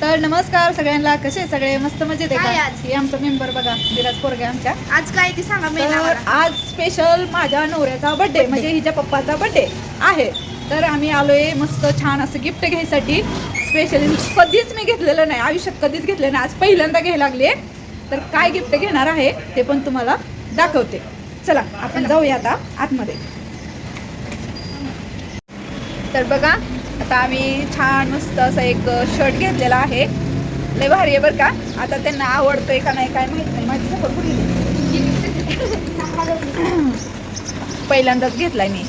तर नमस्कार सगळ्यांना. कसे सगळे? मस्त मजेत आहे काय का आज? हे आमचा मेंबर बघा विराज पोरगे आमच्या. आज काय ती सांगा मी तर आज स्पेशल माझ्या नवऱ्याचा बर्थडे म्हणजे हिच्या पप्पाचा बर्थडे आहे. तर आम्ही आलोय मस्त छान असं गिफ्ट घ्यायसाठी. स्पेशली कधीच मी घेतलेलं नाही. आयुष्यात कधीच घेतलं नाही. आज पहिल्यांदा घ्यायला लागले तर काय गिफ्ट घेणार आहे ते पण तुम्हाला दाखवते. चला आपण जाऊया आता आतमध्ये. तर बघा आता आम्ही छान मस्त असं एक शर्ट घेतलेला आहे. लय भारी आहे बरं का. आता त्यांना आवडतोय का नाही काय माहीत नाही. माझी सफर कुठे? पहिल्यांदाच घेतलाय मी.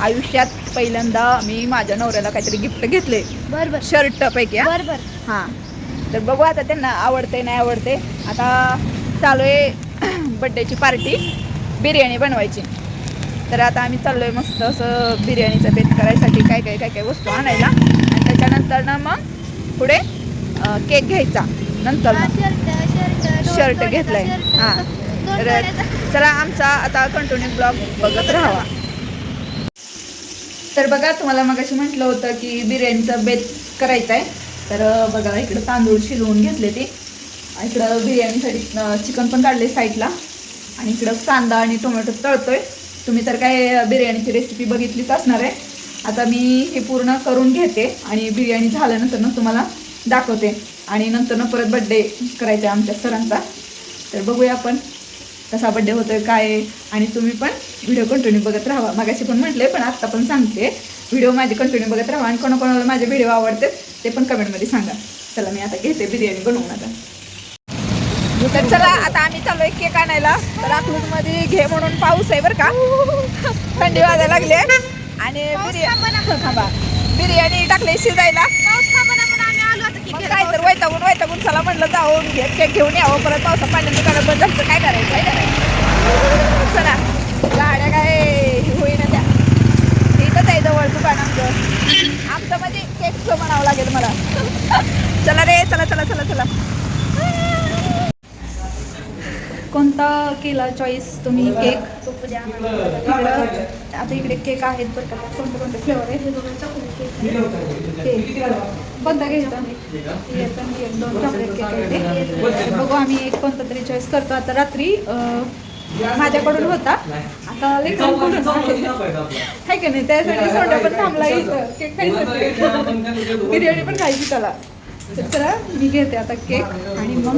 आयुष्यात पहिल्यांदा मी माझ्या नवऱ्याला काहीतरी गिफ्ट घेतले बर बर. शर्ट पैकी हा. बर बर. हां. तर बघू आता त्यांना आवडते नाही आवडते आता चालू आहे बड्डेची पार्टी बिर्याणी बनवायची. तर आता आम्ही चाललो आहे मस्त असं बिर्याणीचा बेत करायसाठी काय काय काय काय वस्तू आणायला. आणि त्याच्यानंतर ना मग पुढे केक घ्यायचा. नंतर मग शर्ट घेतलाय. हां. तर चला आमचा आता कंटिन्यू ब्लॉग बघत राहावा. तर बघा तुम्हाला मगाशी म्हटलं होतं की बिर्याणीचा बेत करायचा आहे तर बघा इकडं तांदूळ शिजवून घेतले ते. इकडं बिर्याणीसाठी चिकन पण काढले साईडला आणि इकडं कांदा आणि टोमॅटो तळतोय. तुम्ही तर काय बिर्याणीची रेसिपी बघितलीच असणार आहे. आता मी हे पूर्ण करून घेते आणि बिर्याणी झाल्यानंतर ना तुम्हाला दाखवते. आणि नंतर ना परत बड्डे करायचा आमच्या सरांचा. तर बघूया आपण कसा बड्डे होतोय काय आणि तुम्ही पण व्हिडिओ कंटिन्यू बघत राहा. मागाशी पण म्हटले पण आत्ता पण सांगते. व्हिडिओ माझे कंटिन्यू बघत राहा आणि कोणाकोणाला माझे व्हिडिओ आवडते ते पण कमेंटमध्ये सांगा. चला मी आता घेते बिर्याणी बनवून आता. तर चला आता आम्ही चाललोय केक आणायला. तर अकलूजमध्ये घे म्हणून पाऊस आहे बरं का. थंडी वाजायला लागली आहे. आणि बिर्याणी थांबा बिर्याणी टाकली शिजायला. काय तर वैतागून वैतागून चला म्हटलं जाऊन घे केक घेऊन यावं. परत पावसा पाण्याचं दुकानात बंद काय करायचं काय करायचं? चला. गाड्या काय होईना त्या. इथंच आहे जवळ दुकान आमचं. आमचं म्हणजे केकचं म्हणावं लागेल मला. चला रे चला चला चला चला. कोणता केला चॉईस तुम्ही? केक? इकडं आता इकडे केक आहेत बरं का. कोणते कोणते फ्लेवर आहे केक. कोणता घ्यायचा? एक दोन चॉकलेट केक आहे बघू आम्ही एक कोणता तरी चॉईस करतो. आता रात्री माझ्याकडून होता. आता लेकरांकडून आहे काय की नाही? त्यासाठी सोडा पण थांबला इथं. केक खायसाठी. बिर्याणी पण खायची त्याला. तर चला मी घेते आता केक. आणि मग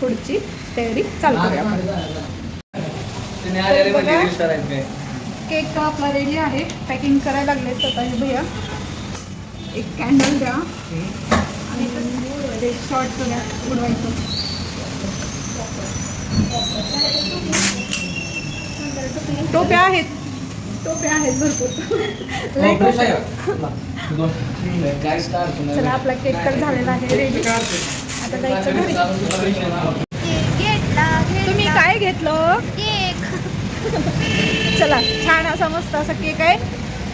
पुढची तयारी चालू करूया आपण केक आपला रेडी आहे. पॅकिंग करायला लागले स्वतः हे भैया एक कॅन्डल द्या. आणि शॉर्ट द्या उडवायचं. टोप्या आहेत. टोप्या आहेत भरपूर. चला आपला केक तर झालेला आहे. रेडी आता जायचं घरी. तुम्ही काय घेतलं? केक. चला छान असा मस्त असा केक आहे.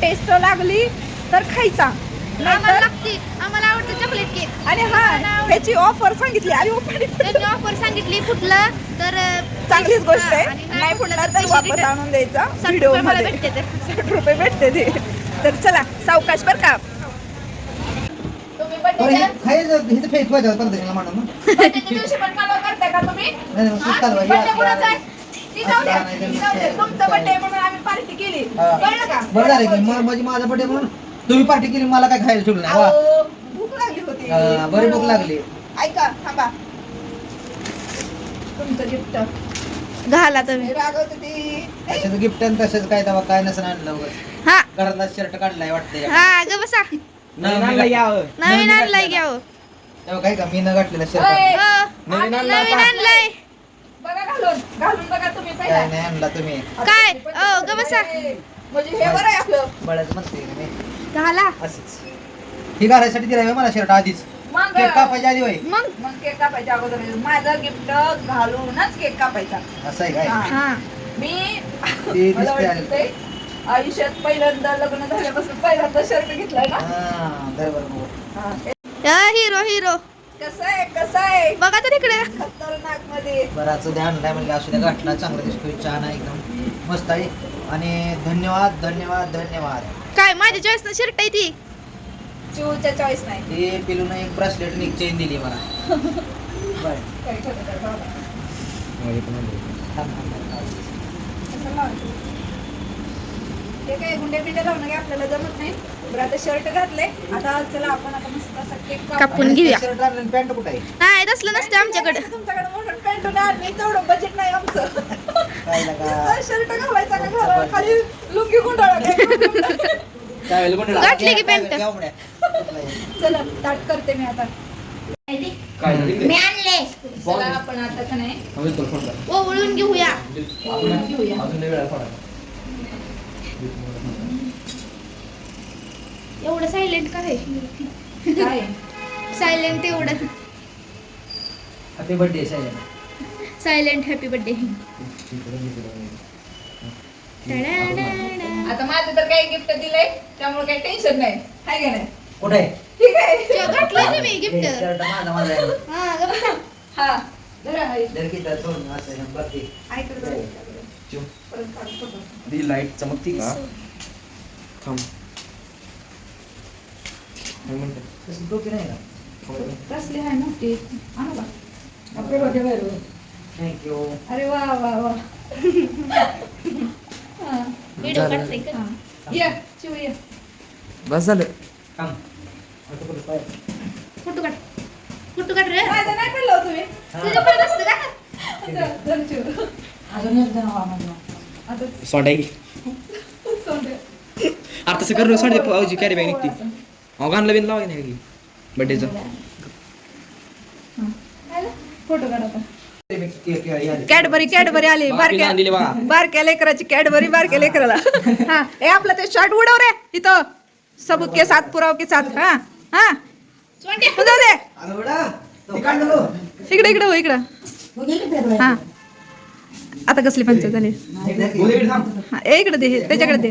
टेस्ट लागली तर खायचा. आम्हाला लागते. आम्हाला आवडतं चॉकलेट केक आणि हा ह्याची ऑफर सांगितली. आणि त्यांनी ऑफर सांगितली फुटलं तर चांगलीच गोष्ट आहे. नाही फुटला तर पैसे वापस. आणून द्यायचा व्हिडिओमध्ये रुपये भेटते ते. तर चला सावकाश बर का. दिवशी पण कालवा करताय का तुम्ही नाही, मग तूच कालवा. Birthday या- कोणाचा आहे? या- ती जाऊ द्या. या- नाही तर ती जाऊ द्या. मी- तुमचा बर्थडे म्हणून आम्ही पार्टी केली. कळलं का? बरं झालं की म्हणजे माझा बर्थडे म्हणून तुम्ही पार्टी केली मला काय खायला ठेवलं नाही वा. अहो, भूक लागली होती. हा, बरी भूक लागली. ऐका थांबा. तुमचं गिफ्ट घाला तुम्ही. रागवत ती. तशाचं गिफ्ट आणि तशाच काय तेव्हा काय नसं आणलं. हा. घरातला शर्ट काढलाय वाटतंय. हा ग बसा. नवीन नवीन आणलाय घ्यावं तेव्हा काय का मी न शर्ट हो, नवीन आणला नवीन आता. आणलाय बघा घालून घालून बघा तुम्ही काय पहिला. नाही आणला तुम्ही. काय? ओ, ग बसा. म्हणजे हे बरं आहे आपलं. बळच म्हणते मी. घाला. असंच. ही घालायसाठी दिलाय मला शर्ट आधीच. मग केक कापायच्या आधी होय. मग? मग केक कापायच्या अगोदर माझं गिफ्ट घालूनच केक कापायचा. असं आहे काय? हा. हा. मी ते मला दिसते वाटतंय आयुष्यात पहिल्यांदा लग्न झाल्यापासून पहिल्यांदा शर्ट घेतलाय ना हा. हा. हा, हिरो हिरो कसं आहे कसं आहे बघा तर इकडे खतरनाकमध्ये बरं आजचं ध्यान आणलाय म्हणजे असू द्या गाठला चांगला दिसतोय छान आहे एकदम मस्त आहे आणि धन्यवाद धन्यवाद धन्यवाद काय माझ्या चॉईस शर्ट आहे ती चिवच्या चॉईस नाही ते पिलून एक ब्रासलेट आणि एक चेन दिली मला बरं. काय खरं तर बाबा. थांब, थांब, थांब, थांब. कसं लावायचं? हे काय गुंडे बिंडे लावणं काय आपल्याला जमत नाही. बरं आता शर्ट घातले. आता चला आपण आता मस्त असा केक कापून घेऊया. शर्ट आणि पॅन्ट कुठे आहे? नाही तसलं नसतं आमच्याकडे. तुमच्याकडे म्हणून पॅन्ट नाही तेवढं बजेट नाही आमचं. काय लागा शर्ट घालायचा का घाला खाली लुंगी गुंडाळा गाठली की पॅन्ट. चला ताट करते मी आता. मी आणले. चला आपण आता का नाही? ओवळून घेऊया. घेऊया. एवढं सायलेंट काय? सायलेंट एवढं. Happy birthday silent silent happy birthday आता माझं तर काही गिफ्ट दिलंय त्यामुळे काही टेन्शन नाही. हाय का नाही? कुठे? आहे ठीक आहे. घातलं तुम्ही हे गिफ्ट शर्ट माझा माझा. आहे हा गप्प. हा. जर की असं ती लाइट चमकती का? थांब. नाही ना कसली आहे मोठी आणू का? आपले बरं थँक्यू अरे वा वा वा. हा, व्हिडिओ काढते का? हा. ये चिव ये. बस झालं. थांब? फोटो काढ. फोटो काढ रे. माझं नाही पडलं तुम्ही. असतं का? अजून एक जण हवा माझ्या. आता सोडाई सोडे. आता तसं कर सोडे पावजी कॅरी बॅग निघती. अहो गाणला बिन लावाय नाही की बड्डेचं फोटो काढ के- के- हे. कॅडबरी कॅडबरी आली बारक्या बारक्या लेकराची कॅडबरी बारक्या लेकराला. हा ए आपलं ते शर्ट उडव रे इथं. सबूत के साथ पुराव के साथ हा हा. उधर दे. अगं बेटा, तो काढ ना लो. इकडे इकडे हो इकडं. हा. आता कसली पंचायत झाली? ए इकडे दे हे, त्याच्याकडे दे.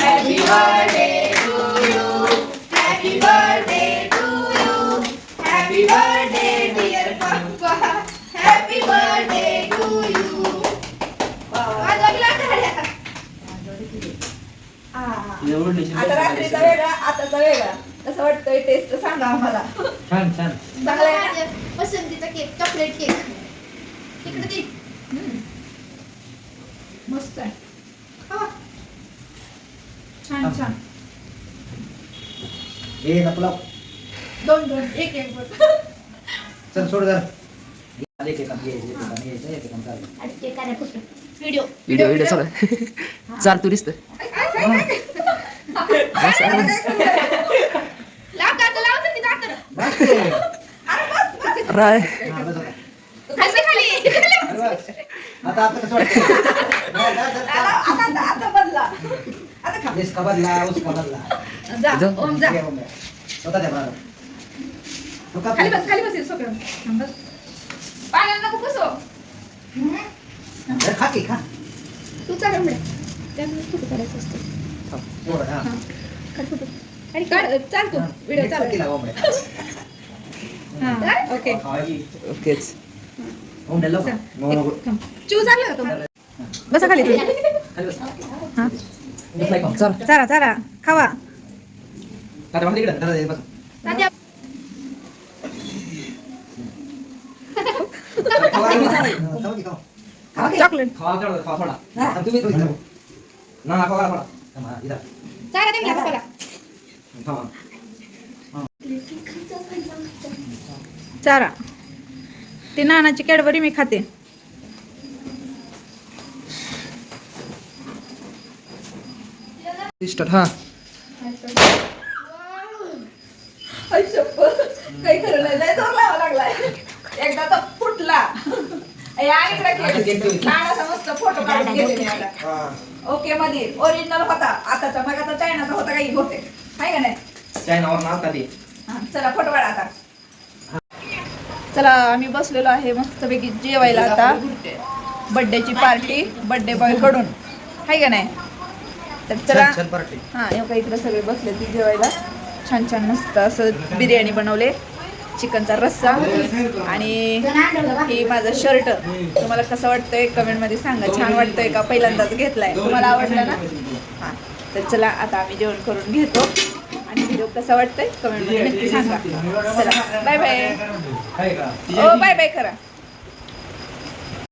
अरे बरं आता रात्रीचा वेगळा आताचा वेगळा. कसं वाटतंय टेस्ट सांगा आम्हाला. छान छान. चांगला आहे ना? माझ्या पसंतीचा केक चॉकलेट केक. तिकडे मस्त आहे. खावा. छान छान. हे. दोन दोन. एक एक बघ. चल सोड जरा. आले की काम घ्यायचं, एक काम घ्यायचं, एक काम करायचं. आणि ते करा फोटो व्हिडिओ व्हिडिओ व्हिडिओ चालू चाल तू दिसत. बस. राय इसका बदला, उसका बदला. जा. ओम जा. स्वतः द्या मला. तो का- खाली बस खाली बस सोप्या थांब बस पाण्याला नको बसो खा की, खा. तू चाल त्यामुळे असतो सोड, हा. काढ फोटो काढ काढ चाल तू हा. व्हिडिओ चालू. हा ओके खावायची. ओकेच. थांब. चिव चाललं का बसा खाली तू खाली बस. हा. चल चला चला खावा. चॉकलेट खावा थोडा हा, तुम्ही तुम्ही. ना खावा. चारा ती नानाची कॅडबरी मी खाते. स्टार्ट हा. काही खरं नाही लय जोर लावा लागलाय. एकदा तर फुटला. ए, आणि इकडे केक. नानाचा मस्त फोटो काढून गेले मी आता. ओके मध्ये ओरिजिनल होता. आताचा मग आता चायनाचा होता काही होते हाय का नाही? चायनावर ना आता ते हा, चला फोटो काढा आता. चला आम्ही बसलेलो आहे मस्तपैकी जेवायला आता. बर्थडेची पार्टी बर्थडे बॉयकडून. हाय का नाही? तर चला. छान छान पार्टी हां एवढा इकडे सगळे बसले ती जेवायला. छान छान मस्त असं बिर्याणी बनवले. चिकनचा रस्सा आणि ही माझं शर्ट तुम्हाला कसं वाटतंय कमेंटमध्ये सांगा. छान वाटतंय का पहिल्यांदाच घेतलाय? तुम्हाला आवडला ना? हां. तर चला आता आम्ही जेवण करून घेतो. आणि व्हिडिओ कसा वाटतंय? कमेंटमध्ये नक्की सांगा. चला बाय बाय ओ बाय बाय करा.